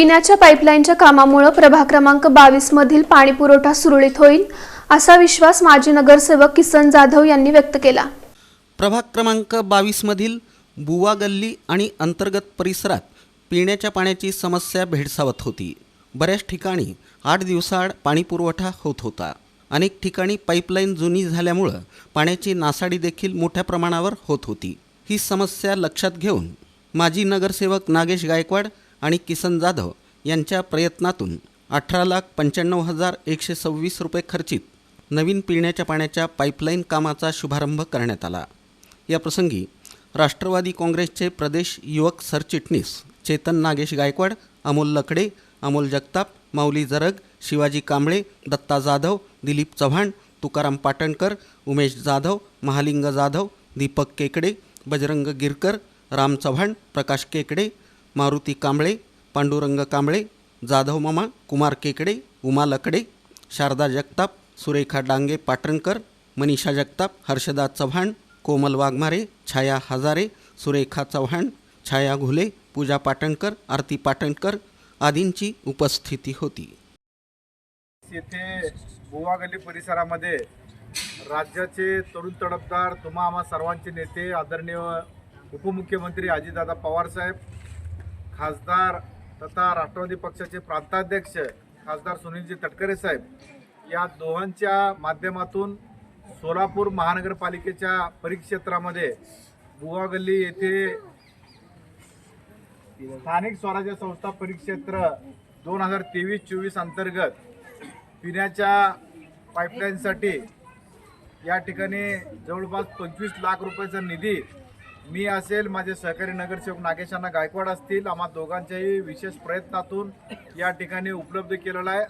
पिण्याच्या पाईपलाईनच्या कामामुळे प्रभाग क्रमांक बावीस मधील पाणी पुरवठा सुरळीत होईल असा विश्वास माजी नगरसेवक किसन जाधव यांनी व्यक्त केला. प्रभाग क्रमांक बावीसमधील बुवा गल्ली आणि अंतर्गत परिसरात पिण्याच्या पाण्याची समस्या भेडसावत होती. बऱ्याच ठिकाणी आठ दिवसाआड पाणीपुरवठा होत होता. अनेक ठिकाणी पाईपलाईन जुनी झाल्यामुळं पाण्याची नासाडी देखील मोठ्या प्रमाणावर होत होती. ही समस्या लक्षात घेऊन माजी नगरसेवक नागेश गायकवाड आणि किसन जाधव यांच्या प्रयत्नातून अठरा लाख पंच्याण्णव हजार एकशे सव्वीस रुपये खर्चित नवीन पिण्याच्या पाण्याच्या पाईपलाईन कामाचा शुभारंभ करण्यात आला. या प्रसंगी राष्ट्रवादी काँग्रेसचे प्रदेश युवक सरचिटणीस चेतन नागेश गायकवाड अमोल लकडे अमोल जगताप माऊली जरग शिवाजी कांबळे दत्ता जाधव दिलीप चव्हाण तुकाराम पाटणकर उमेश जाधव महालिंग जाधव दीपक केकडे बजरंग गिरकर राम चव्हाण प्रकाश केकडे मारुती कांबळे पांडुरंग कांबळे जाधव मामा कुमार केकडे उमा लकडे शारदा जगताप सुरेखा डांगे पाटणकर मनीषा जगताप हर्षदा चव्हाण कोमल वाघमारे छाया हजारे सुरेखा चव्हाण छाया घुले पूजा पाटणकर आरती पाटणकर आदींची उपस्थिती होती. येथे गोवा गल्ली परिसरामध्ये राज्याचे तरुण तडफदार तुम्हा आम्हा सर्वांचे नेते आदरणीय उपमुख्यमंत्री अजितदादा पवारसाहेब खासदार तथा राष्ट्रवादी पक्षाचे प्रांताध्यक्ष खासदार सुनीलजी तटकरे साहेब या दोघांच्या माध्यमातून सोलापूर महानगरपालिकेच्या परिक्षेत्रामध्ये बुवा गल्ली येथे स्थानिक स्वराज्य संस्था परिक्षेत्र दोन हजार तेवीस चोवीस अंतर्गत पिण्याच्या पाईपलाईनसाठी या ठिकाणी जवळपास पंचवीस लाख रुपयाचा निधी मी असेल माझे सहकारी नगरसेवक नागेशांना गायकवाड असतील आम्हा दोघांच्याही विशेष प्रयत्नातून या ठिकाणी उपलब्ध केलेला आहे.